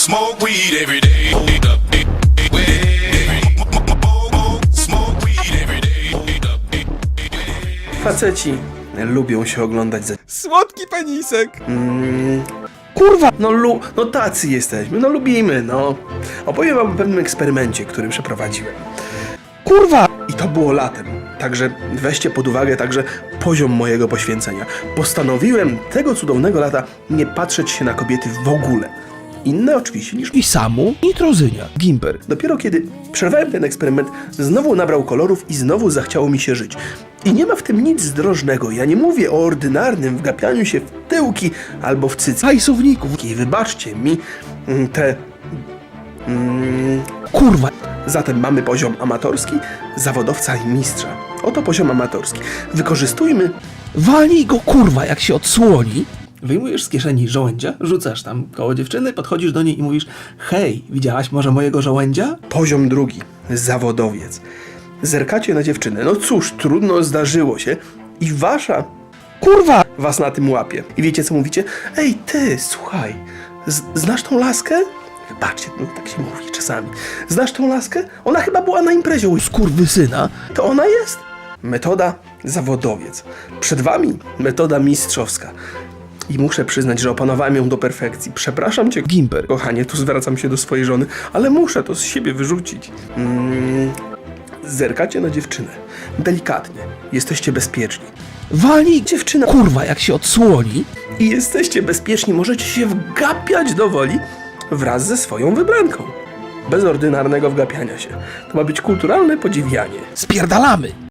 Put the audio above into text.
Smoke weed every day. Smoke weed every day. Faceci lubią się oglądać za... Słodki penisek! Mm, kurwa! No, lu... no tacy jesteśmy, no lubimy, no. Opowiem wam o pewnym eksperymencie, który przeprowadziłem. Kurwa! I to było latem. Także weźcie pod uwagę także poziom mojego poświęcenia. Postanowiłem tego cudownego lata nie patrzeć się na kobiety w ogóle. Inne oczywiście niż I samu nitrozynia. Gimper. Dopiero kiedy przerwałem ten eksperyment, znowu nabrał kolorów i znowu zachciało mi się żyć. I nie ma w tym nic zdrożnego. Ja nie mówię o ordynarnym wgapianiu się w tyłki albo w cycki. Hajsowników. I wybaczcie mi mm, te... Mm, Kurwa. zatem mamy poziom amatorski, zawodowca i mistrza. Oto poziom amatorski. Wykorzystujmy Walnij go kurwa jak się odsłoni. Wyjmujesz z kieszeni żołędzia, rzucasz tam koło dziewczyny, podchodzisz do niej i mówisz Hej, widziałaś może mojego żołędzia? Poziom drugi. Zawodowiec. Zerkacie na dziewczynę. No cóż, trudno zdarzyło się i wasza Kurwa! was na tym łapie. I wiecie co mówicie? Ej, ty, słuchaj, znasz tą laskę? Patrzcie, no tak się mówi czasami. Znasz tą laskę? Ona chyba była na imprezie u Skurwysyna. to ona jest? Metoda zawodowiec. Przed wami metoda mistrzowska. I muszę przyznać, że opanowałem ją do perfekcji. Przepraszam cię, Gimper. kochanie, tu zwracam się do swojej żony, ale muszę to z siebie wyrzucić. Mm, zerkacie na dziewczynę. Delikatnie. Jesteście bezpieczni. Walnij Dziewczyna kurwa jak się odsłoni. i jesteście bezpieczni. Możecie się wgapiać do woli wraz ze swoją wybranką. Bez ordynarnego wgapiania się. To ma być kulturalne podziwianie. Spierdalamy.